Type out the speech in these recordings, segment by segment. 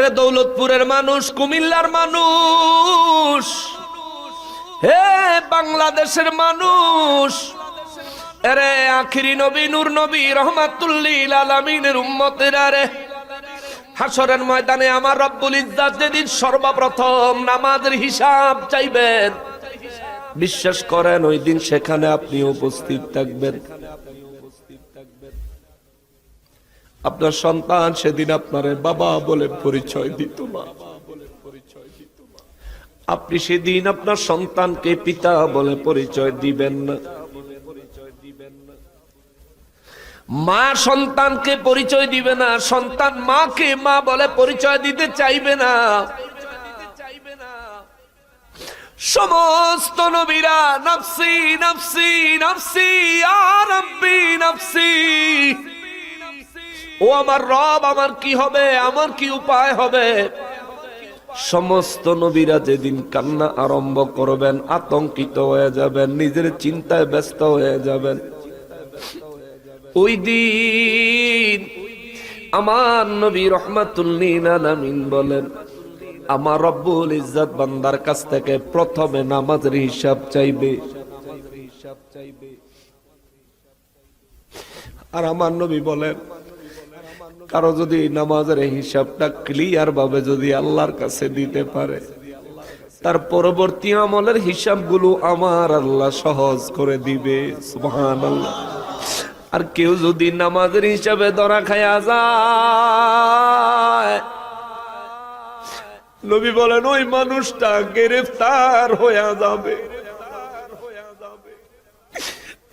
রে দৌলতপুরের মানুষ, কুমিল্লার মানুষ। হে বাংলাদেশের মানুষ। আরে আখিরি নবী, নূর নবী, রহমাতুল্লিল আলামিনের উম্মতেরা হাসরের ময়দানে আমার রব্বুল ইজ্জাত যেদিন সর্বপ্রথম নামাজের হিসাব চাইবেন, বিশ্বাস করেন ওই দিন সেখানে আপনি উপস্থিত থাকবেন। আপনার সন্তান সেদিন আপনার বাবা বলে পরিচয় দিত না আপনি সেদিন আপনার সন্তানকে পিতা বলে পরিচয় দিবেন না। মা সন্তানকে পরিচয় দিবে না, সন্তান মাকে মা বলে পরিচয় দিতে চাইবে না। সমস্ত নবীরা, নফসি নফসি নফসি আর নফসি। ও আমার রব, আমার কি হবে? আমার কি উপায় হবে? সমস্ত নবীরা যেদিন কান্না আরম্ভ করবেন, আতঙ্কিত হয়ে যাবেন, নিজের চিন্তায় ব্যস্ত হয়ে যাবেন। ওই দিন আমার নবী রহমাতুল্লিন বলেন, আমার রব্বুল ইজ্জত বান্দার কাছ থেকে প্রথমে নামাজের হিসাব চাইবে। আর আমার নবী বলেন কারও যদি নামাজের হিসাবটা ক্লিয়ার ভাবে যদি আল্লাহর কাছে দিতে পারে, তার পরবর্তী আমলের হিসাবগুলো আমার আল্লাহ সহজ করে দিবে আর কেউ যদি নামাজের হিসাবে ধরা খায়া যায়, নবী বলেন, ওই মানুষটা গ্রেফতার হয়ে যাবে।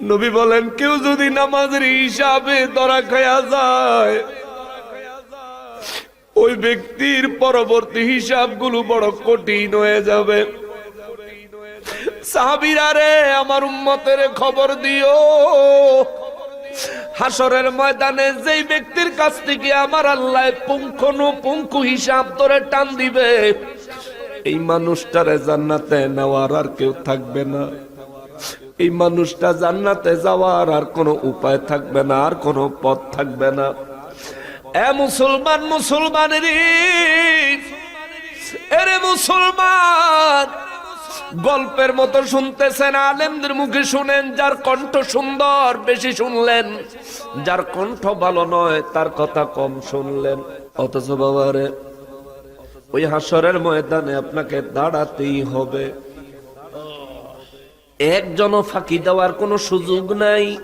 নবী বলেন, কেউ যদি নামাজের হিসাবে ধরা খায়া যায় ওই ব্যক্তির পরবর্তী হিসাবগুলো বড় কঠিন হয়ে যাবে। সাহাবিরা রে, আমার উম্মতের খবর দিও। হাসরের ময়দানে যেই ব্যক্তির কাছ থেকে আমার আল্লাহ পুঙ্খনু পুঙ্খু হিসাব ধরে টান দিবে, এই মানুষটারে জান্নাতে নেওয়ার আর কেউ থাকবে না। এই মানুষটা জান্নাতে যাওয়ার আর কোনো উপায় থাকবে না, আর কোনো পথ থাকবে না। এ মুসলমান মুসলমানের এরে মুসলমান, গল্পের মতো শুনতেছেন, আলেমদের মুখে শুনেন, যার কণ্ঠ সুন্দর, বেশি শুনলেন। যার কণ্ঠ ভালো নয়, তার কথা কম শুনলেন। অথচ বাবারে, ওই হাসরের ময়দানে আপনাকে দাঁড়াতেই হবে। একজনও ফাঁকি দেওয়ার কোনো সুযোগ নাই।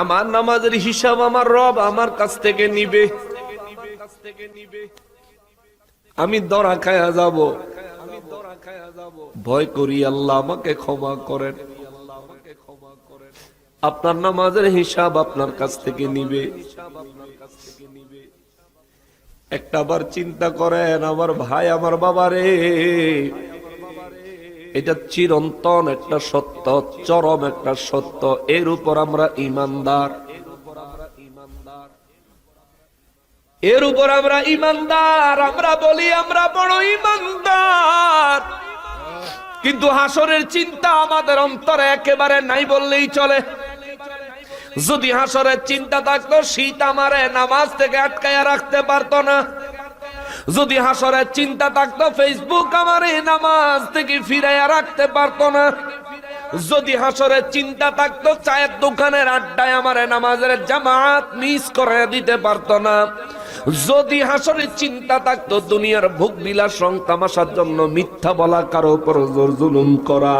আমার নামাজের হিসাব আমার রব আমার কাছ থেকে নিবে। আমি দরা খায়া যাব। ভয় করি আল্লাহ আমাকে ক্ষমা করেন। আপনার নামাজের হিসাব আপনার কাছ থেকে নিবে। একটা বার চিন্তা করেন, আমার ভাই, আমার বাবা রে এটা চিরন্তন একটা সত্য, চরম একটা সত্য। এর উপর আমরা ইমানদার। এর উপর আমরা ইমানদার, আমরা বলি আমরা বড় ইমানদার। কিন্তু হাসরের চিন্তা আমাদের অন্তরে একেবারে নাই বললেই চলে। যদি হাসরের চিন্তা থাকতো, শীত আমারে নামাজ থেকে আটকায়া রাখতে পারতো না। যদি হাসরের চিন্তা থাকতো ফেসবুক আমার এই নামাজ থেকে ফিরাইয়া রাখতে পারতো না। যদি হাসরের চিন্তা থাকতো, চায়ের দোকানের আড্ডায় আমার নামাজের জামাত মিস করে দিতে পারতো না। যদি হাসরের চিন্তা থাকতো, দুনিয়ার ভোগ বিলাস রং তামাশার জন্য মিথ্যা বলা, কারও উপর জোর জুলুম করা,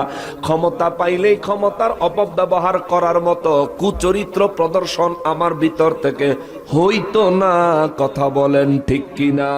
ক্ষমতা পাইলেই ক্ষমতার অপব্যবহার করার মতো কুচরিত্র প্রদর্শন আমার ভিতর থেকে হইতো না, কথা বলেন ঠিক কিনা?